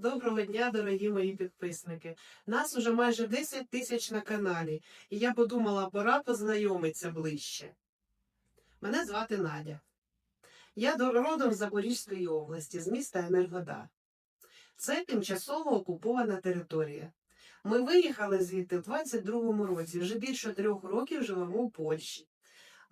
Доброго дня, дорогі мої підписники. Нас уже майже 10 тисяч на каналі, і я подумала, пора познайомитися ближче. Мене звати Надя. Я родом з Запорізької області, з міста Енергодар. Це тимчасово окупована територія. Ми виїхали звідти в 22-му році, вже більше трьох років живемо у Польщі.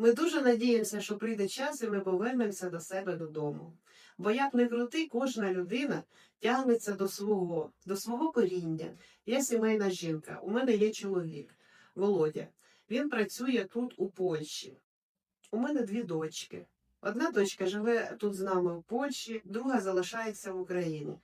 Ми дуже надіємося, що прийде час, і ми повернемося до себе додому. Бо як не крути, кожна людина тягнеться до свого, до свого коріння. Я сімейна жінка. У мене є чоловік, Володя. Він працює тут у Польщі. У мене дві дочки. Одна дочка живе тут з нами в Польщі, друга залишається в Україні.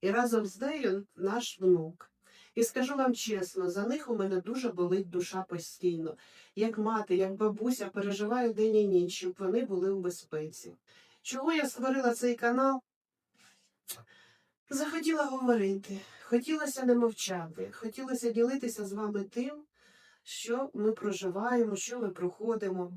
І разом з нею наш внук. І скажу вам чесно, за них у мене дуже болить душа постійно. Як мати, як бабуся переживаю день і ніч, щоб вони були у безпеці. Чого я створила цей канал? Захотіла говорити, хотілося не мовчати, хотілося ділитися з вами тим, що ми проживаємо, що ми проходимо.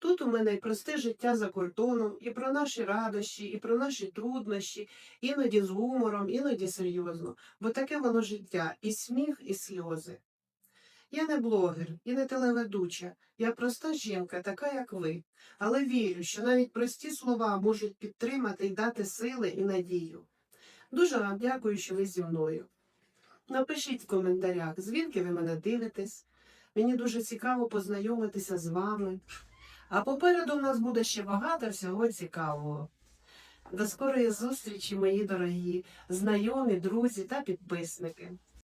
Тут у мене і просте життя за кордоном, і про наші радощі, і про наші труднощі, іноді з гумором, іноді серйозно, бо таке воно життя, і сміх, і сльози. Я не блогер і не телеведуча, я проста жінка, така як ви, але вірю, що навіть прості слова можуть підтримати і дати сили і надію. Дуже вам дякую, що ви зі мною. Напишіть в коментарях, звідки ви мене дивитесь. Мені дуже цікаво познайомитися з вами. А попереду в нас буде ще багато всього цікавого. До скорої зустрічі, мої дорогі, знайомі, друзі та підписники.